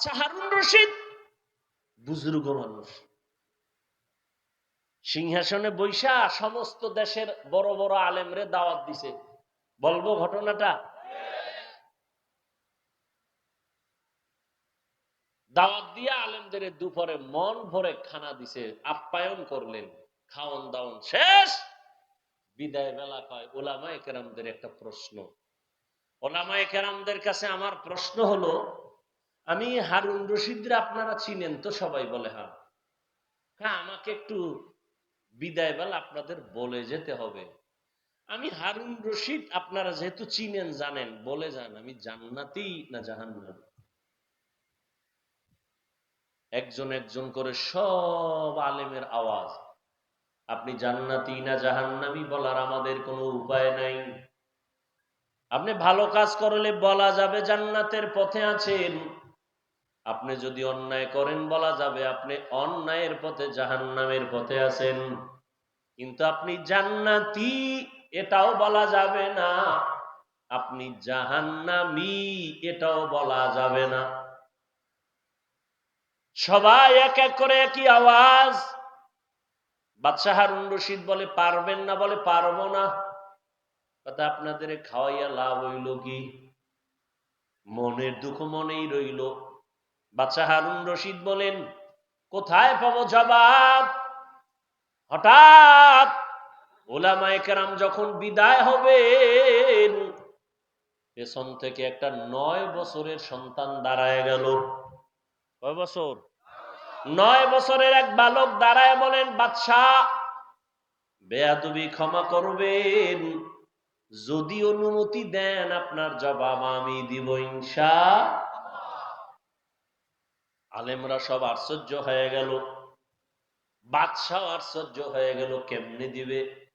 বাচ্চা হারুন রশিদ। বুজুর্গ মানুষ। সিংহাসনে বৈশা সমস্ত দেশের বড় বড় আলেমরে দাওয়াত দিছে। বলব ঘটনাটা? দাওয়াত দিয়ে আলেমদের দুপুরে মন ভরে খানা দিছে, আপ্যায়ন করলেন খাওয়ান দাওয়ান শেষ। বিদায় বেলা কয় ওলামা কেরামদের একটা প্রশ্ন। ওলামা কেরামদের কাছে আমার প্রশ্ন হলো আমি হারুন রশিদরা আপনারা চিনেন তো সবাই বলে হ্যাঁ। হ্যাঁ আমাকে একটু বিদায় বেলা আপনাদের বলে যেতে হবে। আমি হারুন রশিদ আপনারা যেহেতু চিনেন, জানেন, বলে যান, আমি জান্নাতি না জাহান্নাতি একজন একজন করে সব আলেমের আওয়াজ। আপনি জান্নাতি না জাহান্নামি বলার আমাদের কোনো উপায় নাই। আপনি ভালো কাজ করলে বলা যাবে জান্নাতের পথে আছেন। আপনি যদি অন্যায় করেন বলা যাবে, আপনি অন্যায়ের পথে জাহান্নামের পথে আছেন। কিন্তু আপনি জান্নাতি, এটাও বলা যাবে না। আপনি জাহান্নামি, এটাও বলা যাবে না। সবাই এক এক করে একই আওয়াজ। বাদশাহ হারুন রশিদ বলে, পারবেন না? বলে, পারব না। কথা আপনাদের খাওয়াইয়া লাভ হইল কি? মনের দুঃখ মনেই রইল। বাদশাহ হারুন রশিদ বলেন, কোথায় পাবো জবাব? হঠাৎ ওলামায়ে কেরাম যখন বিদায় হবেন, পেছন থেকে একটা নয় বছরের সন্তান দাঁড়ায় গেল। কয় বছর? নয় বছরের এক বালক দাঁড়ায় বলেন, বাদশাহ, বেয়াদবি ক্ষমা করবেন। যদি অনুমতি দেন, আপনার জবাব আমি দিব ইনশা আলেমরা সব আশ্চর্য হয়ে গেল। বাদশাহ আশ্চর্য হয়ে গেল, কেমনে দিবে?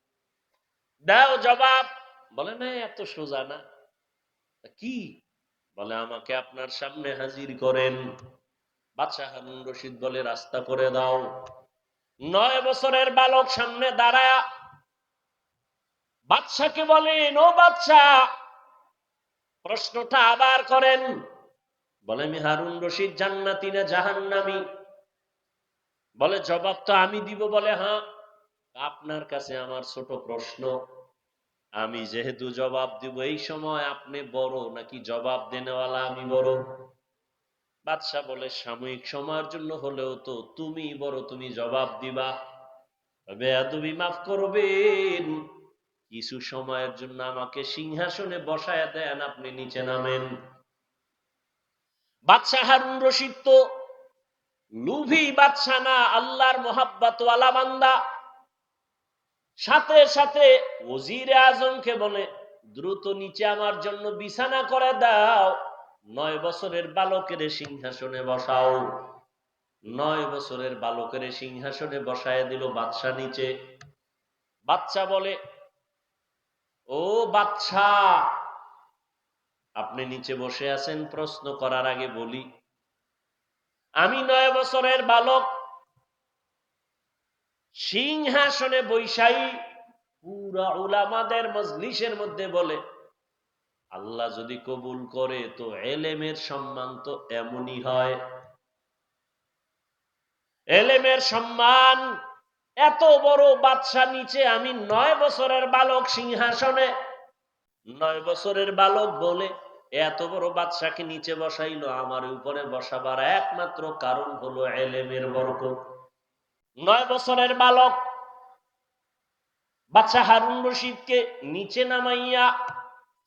দাও জবাব। বলে, না, এত সোজা না। কি? বলে, আমাকে আপনার সামনে হাজির করেন। বাদশাহ হারুন রশিদ বলে, রাস্তা করে দাও। নয় বছরের বালক সামনে দাঁড়ায়। বাদশাকে বলেন, ও বাদশাহ, প্রশ্নটা আবার করেন। বলে আমি হারুন রশিদ, জান্নাতি না জাহান্নামি? বলে, জবাব তো আমি দিব। বলে হ্যাঁ আপনার কাছে আমার ছোট প্রশ্ন। আমি যেহেতু জবাব দিব, এই সময় আপনি বড় নাকি জবাব দেনেওয়ালা আমি বড়? বাদশাহ বলে, সাময়িক সময়ের জন্য হলেও তো তুমি বড়, তুমি জবাব দিবা। তবে তুমি মাফ করবেন। কিছু সময়ের জন্য আমাকে সিংহাসনে বসায় দেন, আপনি নিচে নামেন। বাদশাহ হারুন রশিদ তো লুভি বাদশাহ না, আল্লাহর মোহাব্বত ওয়ালা বান্দা। সাথে সাথে ওজিরে আজমকে বলে, দ্রুত নিচে আমার জন্য বিছানা করে দাও, নয় বছরের বালকের সিংহাসনে বসাও। নয় বছরের বালকের সিংহাসনে বসায় দিল বাদশা নিচে। বাচ্চা বলে, ও বাচ্চা আপনি নিচে বসে আছেন, প্রশ্ন করার আগে বলি, আমি নয় বছরের বালক। সিংহাসনে বৈশাই পুরা উলামাদের মজলিসের মধ্যে বলে, আল্লাহ যদি কবুল করে তো এলেমের সম্মান তো এমনই হয়। এলেমের সম্মান, এত বড় বাদশা নিচে, আমি নয় বছরের বালক সিংহাসনে। নয় বছরের বালক বলে এত বড় বাদশাকে নিচে বসাইলো, আমার উপরে বসাবার একমাত্র কারণ হলো এলেমের বরকত। নয় বছরের বালক বাচ্চা হারুন রশিদকে নিচে নামাইয়া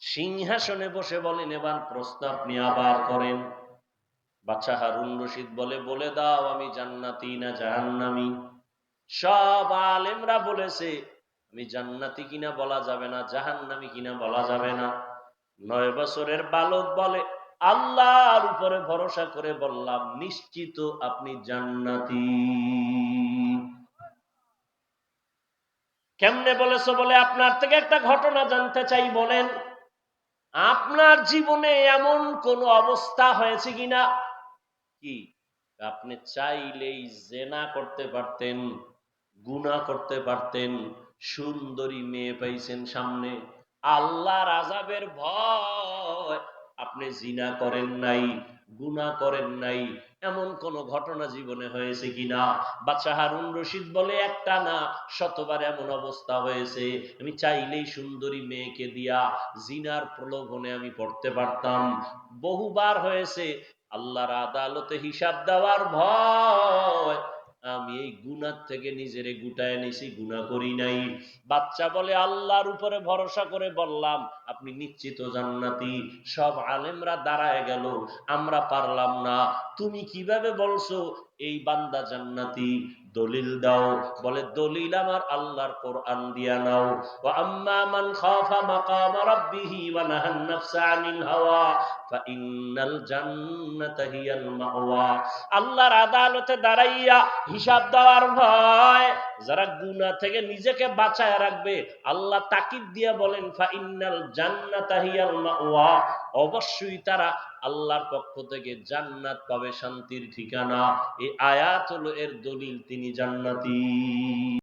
সিংহাসনে বসে বলেন, এবার প্রশ্ন আপনি আবার করেন। বাচ্চা হারুন রশিদ বলে বলে দাও, আমি জান্নাতি না জাহান্নামি? সব আলেমরা বলেছে, আমি জান্নাতি কিনা বলা যাবে না, জাহান্নামি কিনা বলা যাবে না। নয় বছরের বালক বলে, আল্লাহর উপরে ভরসা করে বললাম, নিশ্চিত আপনি জান্নাতি। কেমনে বলেছ বলে, আপনার থেকে একটা ঘটনা জানতে চাই বলেন। আপনার জীবনে এমন কোন অবস্থা হয়েছে কিনা? কি? আপনি চাইলেই জেনা করতে পারতেন গুণা করতে পারতেন, সুন্দরী মেয়ে পাইছেন সামনে। আল্লাহর আজাবের ভয়। আপনি জিনা করেন নাই, গুনাহ করেন নাই, এমন কোন ঘটনা জীবনে হয়েছে কিনা? বাচ্চা হারুন রশিদ বলে, একটা না, শতবার এমন অবস্থা হয়েছে। আমি চাইলেই সুন্দরী মেয়েকে দিয়া জিনার প্রলোভনে আমি পড়তে পারতাম। বহুবার হয়েছে, আল্লাহর আদালতে হিসাব দেওয়ার ভয়। আমি এই গুনার থেকে নিজেরে গুটায় নিছি গুণা করি নাই। বাচ্চা বলে আল্লাহর উপরে ভরসা করে বললাম, আপনি নিশ্চিত জান্নাতি। সব আলেমরা দাঁড়ায় গেল, আমরা পারলাম না। তুমি কীভাবে বলছো, এই বান্দা জান্নাতি? দলিল দাও। বলে, দলিল আমার আল্লাহর কোরআন দিয়া নাও। ওয়া আম্মা মান খাফা মাকাম রাব্বিহি ওয়া নাহান নাফসা আনিল হাওয়া ফাইন্নাল জান্নাতা হিয়াল মাওয়া। আল্লাহর আদালতে দাঁড়াইয়া হিসাব দেওয়ার ভয়, যারা গুনাহ থেকে নিজেকে বাঁচায় রাখবে, আল্লাহ তাকিদ দিয়া বলেন ফাইন্নাল জান্নাতা হিয়াল মাওয়া। অবশ্যই তারা আল্লাহর পক্ষ থেকে জান্নাত পাবে শান্তির ঠিকানা। এই আয়াত হলো এর দলিল তিনি জান্নাতি।